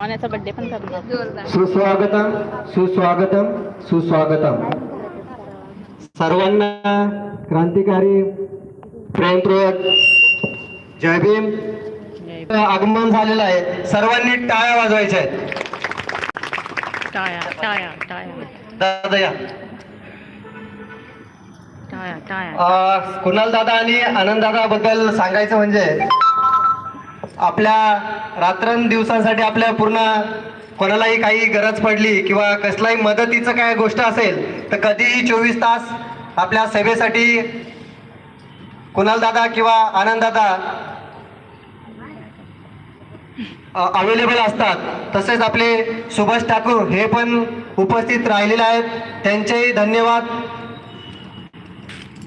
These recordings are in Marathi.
पाण्याचा बड्डे पण करणार. जोरदार सुस्वागतम सुस्वागतम सुस्वागतम. सर्वांना क्रांतिकारी प्रेमपूर्वक जय भीम. आगमन झालेलं आहे. सर्वांनी टाळ्या वाजवायच्या आहेत. टाळ्या टाळ्या टाळ्या. दादा या. टाळ्या टाळ्या. अं, कुणाल दादा आणि आनंद दादा बद्दल सांगायचं म्हणजे आपल्या रात्रं दिवसांसाठी आपल्या पूर्ण कोणालाही काही गरज पडली किंवा कसलाही मदतीचं काय गोष्ट असेल तर कधीही चोवीस तास आपल्या सेवेसाठी कुणाल दादा किंवा आनंददादा अवेलेबल असतात. तसेच आपले सुभाष ठाकूर हे पण उपस्थित राहिलेले आहेत. त्यांचेही धन्यवाद.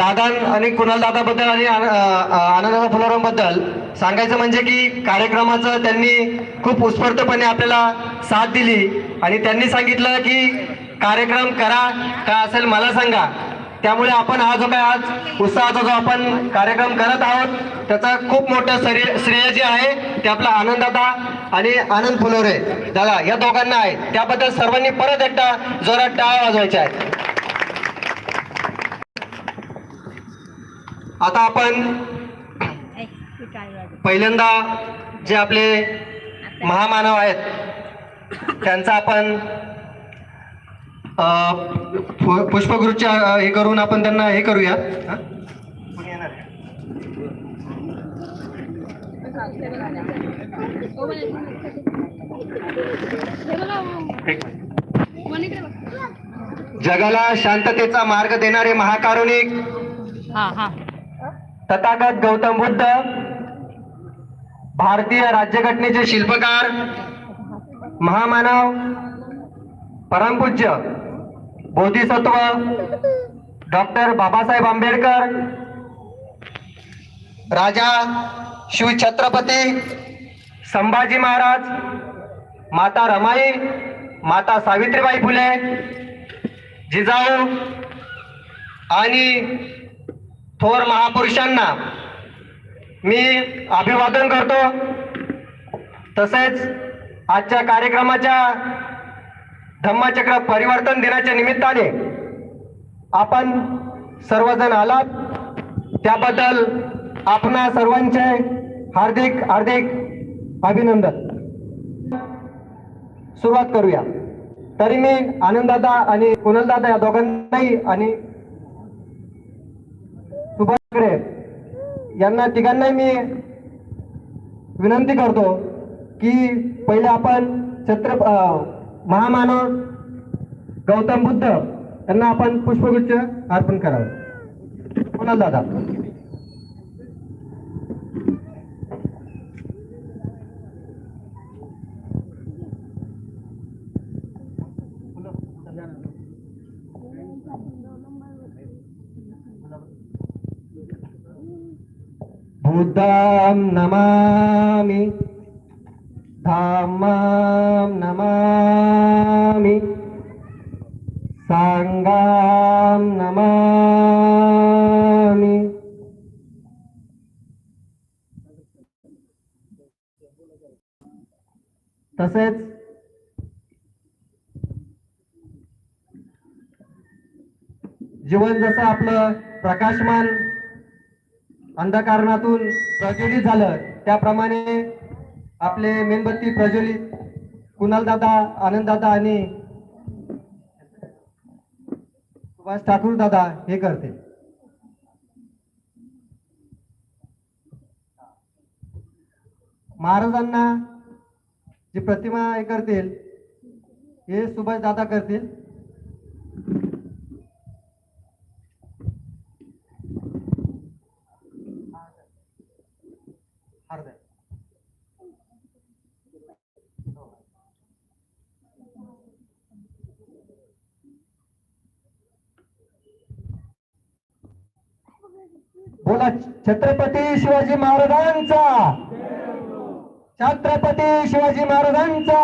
दादा आणि कुणाल दादाबद्दल आणि आनंदा फुलारामबद्दल सांगायचं म्हणजे की कार्यक्रमाचं त्यांनी खूप उत्स्फूर्तपणे आपल्याला साथ दिली. आणि त्यांनी सांगितलं की कार्यक्रम करा का असेल मला सांगा. त्यामुळे आपण हा जो काय आज उत्साहाचा जो आपण कार्यक्रम करत आहोत त्याचा खूप मोठं श्रेय श्रेय जे आहे ते आपला आनंद दादा आणि आनंद फुलोरे दादा या दोघांना आहे. त्याबद्दल सर्वांनी परत एकदा जोरात टाळा वाजवायच्या आहे. आता आपण पहिल्यांदा जे आपले महामानव आहेत त्यांचा आपण अ, पु- पुष्पगुच्छ अ, हे करून आपण त्यांना हे करूया. जगाला शांततेचा मार्ग देणारे महाकारुणिक हा हा. तथागत गौतम बुद्ध भारतीय राज्यघटनेचे शिल्पकार महामानव परमपूज्य बोधिसत्व डॉक्टर बाबासाहेब आंबेडकर राजा शिव छत्रपती संभाजी महाराज माता रमाई माता सावित्रीबाई फुले जिजाऊ आणि थोर महापुरुषांना मी अभिवादन करतो. तसेच आजच्या कार्यक्रमाच्या धम्मचक्र परिवर्तन दिनाच्या निमित्ताने आपण सर्वजण आलात. त्याबद्दल आपणा सर्वांचे हार्दिक हार्दिक अभिनंदन. सुरुवात करूया. तरी मी आनंददादा आणि कुणलदादा या दोघांनाही आणि यांना तिघांनाही मी विनंती करतो की पहिले आपण छत्र महामानव गौतम बुद्ध यांना आपण पुष्पगुच्छ अर्पण करावे. कुणाल दादा. बुद्धां नमामि। धम्मं नमामि। साङ्गां नमामि। तसेच जीवन जसं आपलं प्रकाशमान अंधकारणातून प्रज्वलित झालं. त्याप्रमाणे आपले मेणबत्ती प्रज्वलित. कुणालदादा आनंददादा आणि सुभाष ठाकूर दादा हे करते. महाराजांना जी प्रतिमा हे करतील हे सुभाष दादा करतील हार हो. बोला छत्रपती शिवाजी महाराजांचा. छत्रपती शिवाजी महाराजांचा.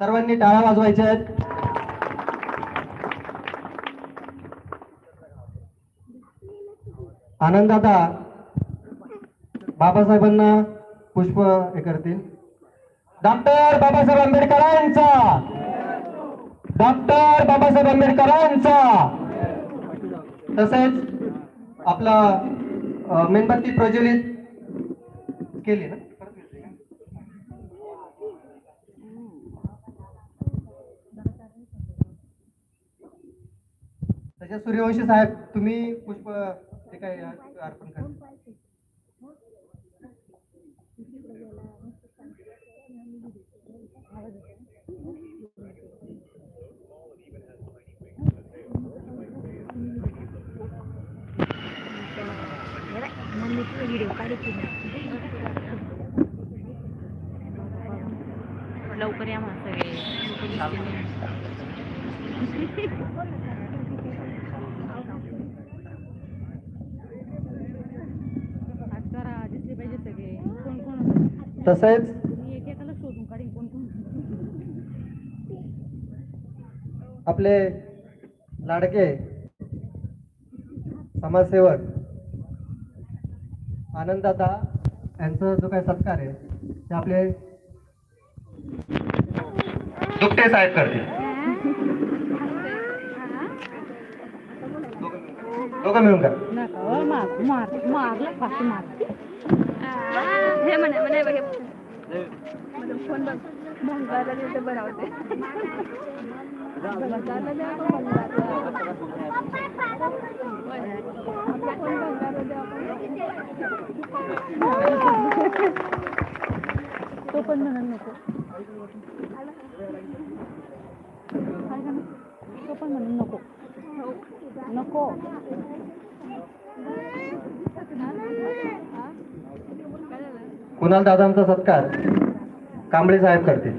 सर्वांनी टाळा वाजवायच्या आहेत. आनंदादा बाबासाहेबांना पुष्प हे करतील. डॉक्टर बाबासाहेब आंबेडकरांचा. डॉक्टर बाबासाहेब आंबेडकरांचा. तसेच आपला मेणबत्ती प्रज्वलित केली ना? त्याच्या सूर्यवंशी साहेब तुम्ही पुष्प ते काय अर्पण करा लवकर या म्हणा सगळे लोकं दिसते नाही. आज करा दिसले पाहिजे सगळे कोण कोण होतं? तसेच आपले लाडके समाजसेवक आनंददादा यांचा जो काही सत्कार आहे ते आपले दुपटे साहेब करतील. दोघं मिळून करा. नका हो, म्हणे म्हणे हे फोन बघ. भंगारला तिथे बनवते. तो पण म्हणून नको. तो पण म्हणून नको. नको. कुणाल दादांचा सत्कार कांबळे साहेब करतील.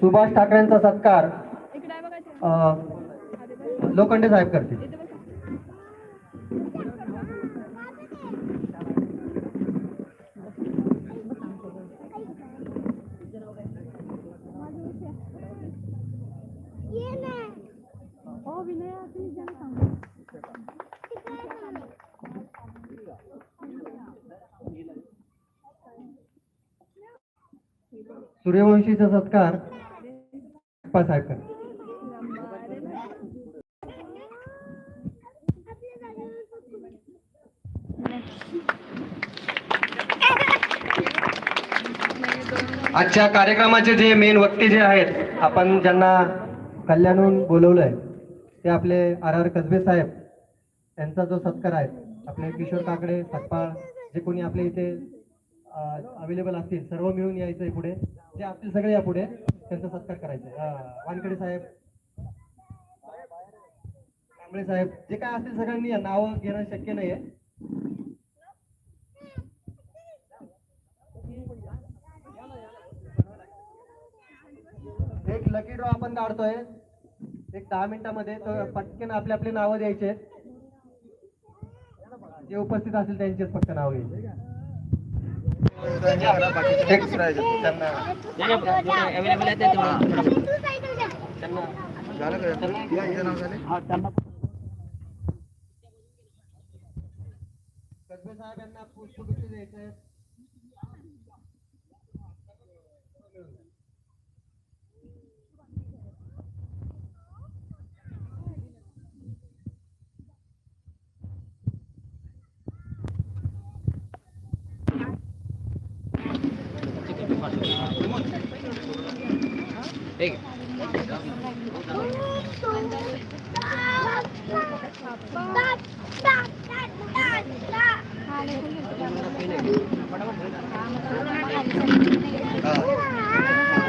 सुभाष ठाकरेंचा सत्कार लोखंडे साहेब करतील. सूर्यवंशीचा सत्कार साहेब आजच्या कार्यक्रमाचे जे मेन वक्ते जे आहेत आपण ज्यांना कल्याणहून बोलवलंय ते आपले आर आर कसबे साहेब यांचा जो सत्कार आहे आपले किशोर काकडे सतपाळ जे कोणी आपले इथे अवेलेबल असतील सर्व मिळून यायचं पुढे जे असतील सगळे या पुढे त्यांचा सत्कार करायचा आहे. वानखेडे साहेब. कांबळे साहेब जे काय असतील सगळ्यांनी नावं घेणं शक्य नाहीये. एक लकी ड्रॉ आपण काढतोय. एक दहा मिनिटामध्ये तर पटकन आपले आपले नावं द्यायचे. जे उपस्थित असतील त्यांचेच फक्त नाव घ्यायचे. कसबे साहेब यांना पुष्पगुच्छ द्यायचे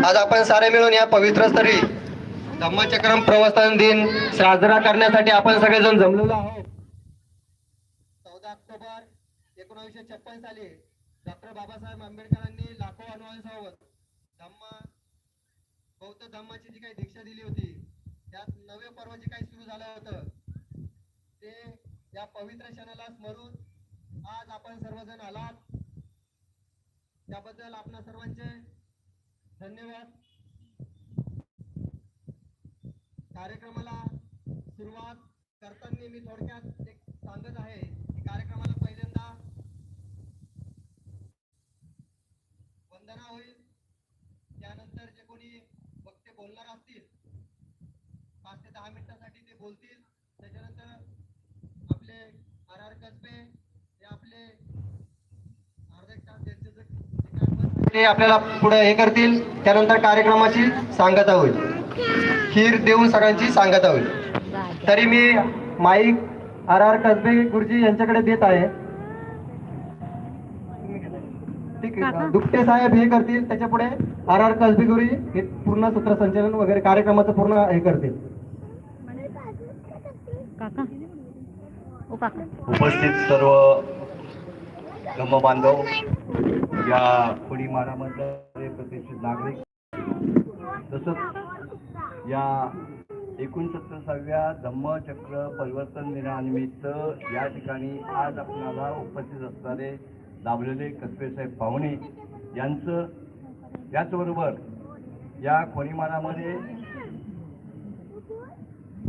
आज आपण सारे मिळून या पवित्र स्थळी धम्मचक्रम प्रवस्थान दिन साजरा करण्यासाठी आपण सगळेजण जमलेलो आहोत. चौदा ऑक्टोबर एकोणीसशे छप्पन साली डॉक्टर बाबासाहेब आंबेडकरांनी लाखो अनुयायांसोबत धम्म बौद्ध धम्माची जी काही दीक्षा दिली होती त्यात नवे पर्व जे काही सुरू झालं होतं. ते या पवित्र क्षणाला स्मरून आज आपण सर्वजण आलात. त्याबद्दल आपणा सर्वांचे धन्यवाद. कार्यक्रमाला सुरुवात करताना मी थोडक्यात एक सांगत आहे. की कार्यक्रमाला पहिले वंदना होईल त्यानंतर जे कोणी वक्ते बोलणार असतील. पाच ते दहा मिनिटासाठी ते बोलतील. त्याच्यानंतर आपले आर आर कसबे हे आपले अर्धा तास त्यांचे ते आपल्याला पुढे हे करतील. त्यानंतर कार्यक्रमाची सांगता होईल. खीर देऊन सगळ्यांची सांगता होईल. तरी मी माईक आर आर कसबे गुरुजी यांच्याकडे देत आहे. दुपटे साहेब हे करतील त्याच्या पुढे आर आर कसबे गुरुजी हे पूर्ण सूत्रसंचालन वगैरे कार्यक्रमाचं पूर्ण हे करतील. काका. ओ काका. उपस्थित सर्व धम्म बांधव या कोळी मारामधले प्रतिष्ठित नागरिक तसंच या एकोणसत्तरसाव्या धम्मचक्र परिवर्तन दिनानिमित्त या ठिकाणी आज आपणाला उपस्थित असणारे लाभलेले कसबेसाहेब पाहुणे यांचं त्याचबरोबर या कोणीमारामध्ये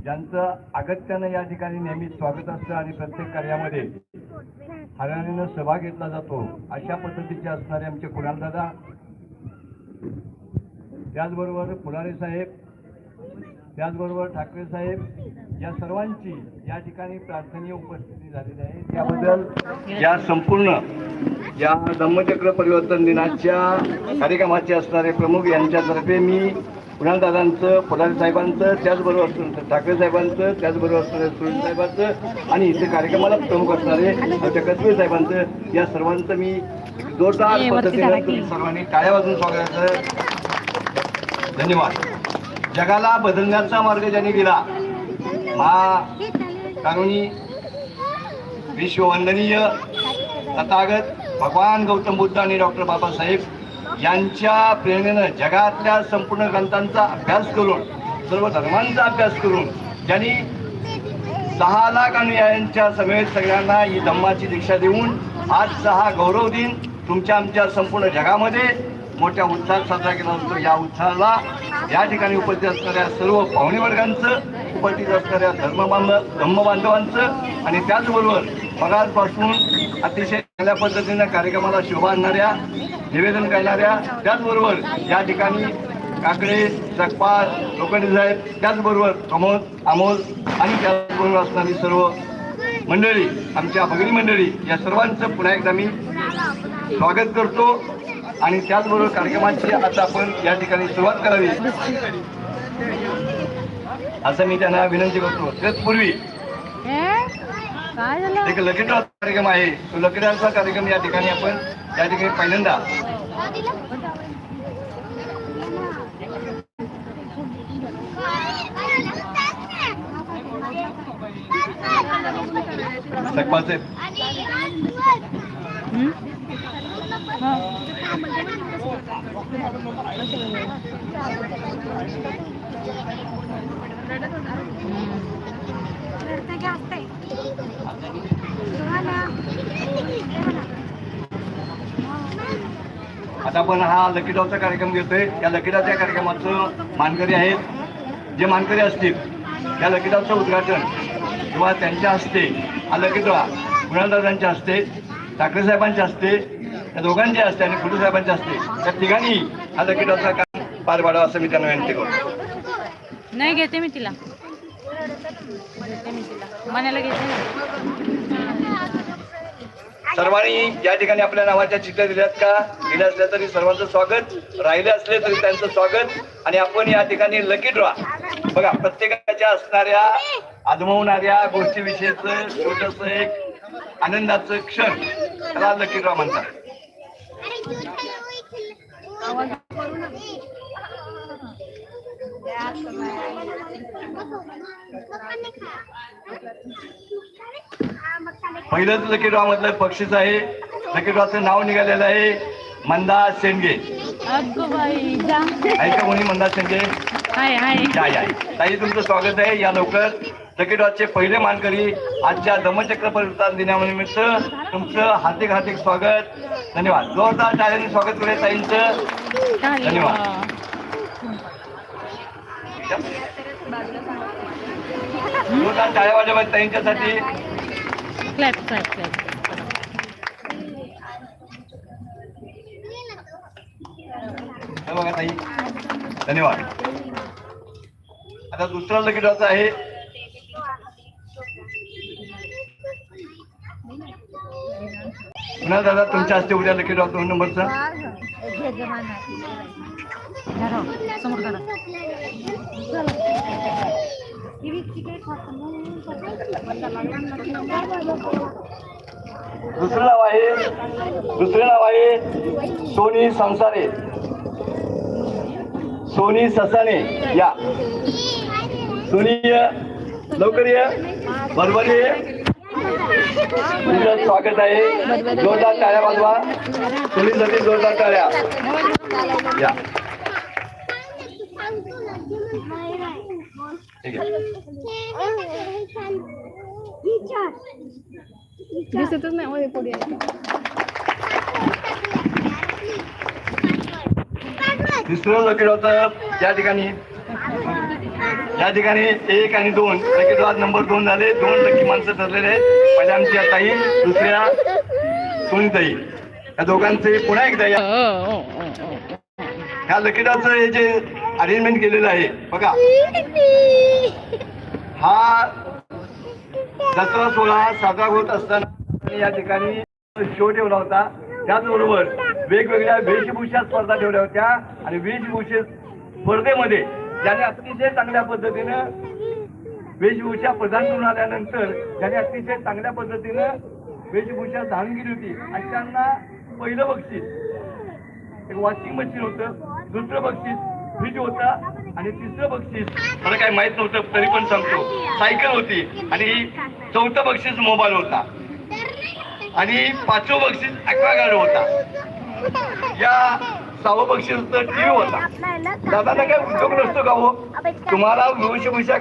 ज्यांचं अगत्यानं या ठिकाणी नेहमी स्वागत असतं आणि प्रत्येक कार्यामध्ये हरण्यानं सहभाग घेतला जातो अशा पद्धतीचे असणारे आमचे कुणाल दादा. त्याचबरोबर पुलारे साहेब त्याचबरोबर ठाकरे साहेब या सर्वांची या ठिकाणी प्रार्थनीय उपस्थिती झालेली आहे. त्याबद्दल या संपूर्ण या धम्मचक्र परिवर्तन दिनाच्या कार्यक्रमाचे असणारे प्रमुख यांच्यातर्फे मी कुणालदादांचं फुलारे साहेबांचं त्याचबरोबर असणारे ठाकरे साहेबांचं त्याचबरोबर असणारे सुनील साहेबांचं आणि इथे कार्यक्रमाला प्रमुख असणारे आमच्या कसबे साहेबांचं या सर्वांचं मी जोरदार पद्धतीने सर्वांनी टाळ्या वाजून स्वागत धन्यवाद. जगाला बदलण्याचा मार्ग ज्यांनी दिला हा कानुनी विश्ववंदनीय तथागत भगवान गौतम बुद्ध आणि डॉक्टर बाबासाहेब यांच्या प्रेरणेनं जगातल्या संपूर्ण ग्रंथांचा अभ्यास करून सर्व धर्मांचा अभ्यास करून ज्यांनी सहा लाख अनुयायांच्या समेत सगळ्यांना ही धम्माची दीक्षा देऊन आजचा हा गौरव दिन तुमच्या आमच्या संपूर्ण जगामध्ये मोठ्या उत्साहात साजरा केला जातो. या उत्साहाला या ठिकाणी उपस्थित असणाऱ्या सर्व पाहुणे वर्गांचं उपस्थित असणाऱ्या धर्मबांधव धर्मबांधवांचं आणि त्याचबरोबर मगाजपासून अतिशय चांगल्या पद्धतीनं कार्यक्रमाला शोभा आणणाऱ्या निवेदन करणाऱ्या त्याचबरोबर या ठिकाणी काकडे जगपाल लोखंडे साहेब त्याचबरोबर प्रमोद अमोल आणि त्याचबरोबर असणारी सर्व मंडळी आमच्या भगिनी मंडळी या सर्वांचं पुन्हा एकदा मी स्वागत करतो. आणि त्याचबरोबर कार्यक्रमाची आता आपण या ठिकाणी सुरुवात करावी. असं मी त्यांना विनंती करतो. त्याचपूर्वी एक लकीड्रॉ कार्यक्रम आहे. तो लकीड्रॉचा कार्यक्रम या ठिकाणी आपण या ठिकाणी पहिल्यांदा? हा. आता आपण हा लकीडावचा कार्यक्रम घेतोय. या लकीड्रॉच्या कार्यक्रमाचं मानकरी आहेत. जे मानकरी असतील त्या लकीडावचं उद्घाटन किंवा त्यांच्या हस्ते हा लकीड्रॉ गुणालदादांच्या हस्ते ठाकरे साहेबांच्या हस्ते या दोघांच्या हस्ते आणि खुडू साहेबांच्या हस्ते या तिघांनी हा लकीड्रॉचा काम पार पाडावा असं मी त्यांना विनंती करतो. नाही घेते मी तिला. मनाला घेते सर्वांनी या ठिकाणी आपल्या नावाच्या चिठ्ठ्या दिल्यात का? दिल्या असल्या तरी सर्वांचं स्वागत. राहिले असले तरी त्यांचं स्वागत. आणि आपण या ठिकाणी लकी ड्रॉ बघा प्रत्येकाच्या असणाऱ्या आजमवणाऱ्या गोष्टीविषयीचं छोटस एक आनंदाचं क्षण त्याला लकी ड्रॉ म्हणतात. पहिलंच लकी ड्रॉ मधलं बक्षीस आहे. लकी ड्रॉचं नाव निघालेलं आहे मंदा शेंडगे. ऐका कोणी मंदा शेंडगे. ताई तुमचं स्वागत आहे. या लवकर. लकीडॉचे पहिले मानकरी आजच्या धम्मचक्र परिवर्तन दिनानिमित्त तुमचं हार्दिक हार्दिक स्वागत. धन्यवाद. जोरदार टाळ्यांनी स्वागत करूया ताईंचं. धन्यवाद. जोरदार टाळ्या वाजवा ताईंच्यासाठी. Clap clap clap. बघा ताई. धन्यवाद. आता दुसरा लकीडॉचा आहे. ना दादा तुमच्या हस्ते उद्या लकीडॉ दोन नंबरचा? दुसरं नाव आहे दुसरे नाव आहे सोनी संसारे. सोनी ससाने या. सोनी लवकर ये. बरोबर ये. तुमचं स्वागत आहे. जोरदार टाळ्या वाजवा. सोनीसाठी जोरदार टाळ्या. या. दिसतच नाही पुढे तिसरं लकीड होतं या ठिकाणी. या ठिकाणी एक आणि दोन. लकीड आज नंबर दोन झाले. दोन लकी माणसं ठरलेले आहेत. पहिल्या आमच्या ताई दुसऱ्या सोनीताई. या दोघांचे पुन्हा एकदा या. ह्या लकीडाचं हे जे अरेंजमेंट केलेलं आहे बघा. हा दसरा सोहळा साजरा होत असताना या ठिकाणी शो ठेवला होता. त्याचबरोबर वेगवेगळ्या वेशभूषा स्पर्धा ठेवल्या होत्या. आणि वेशभूषे स्पर्धेमध्ये ज्याने अतिशय चांगल्या पद्धतीनं वेशभूषा प्रदान करून आल्यानंतर ज्याने अतिशय चांगल्या पद्धतीनं वेशभूषा धारण केली होती आणि त्यांना पहिलं बक्षीस एक वॉशिंग मशीन होतं दुसरं बक्षीस फ्रीज होता आणि तिसरं बक्षीस. मला काही माहीत नव्हतं तरी पण सांगतो. सायकल होती आणि चौथं बक्षीस मोबाईल होता. आणि पाचवं बक्षीस ॲक्वागार्ड होता. या बक्षीस होतं टीव्ही होता दादांना काय उद्योग नसतो का हो? तुम्हाला वेशभूषा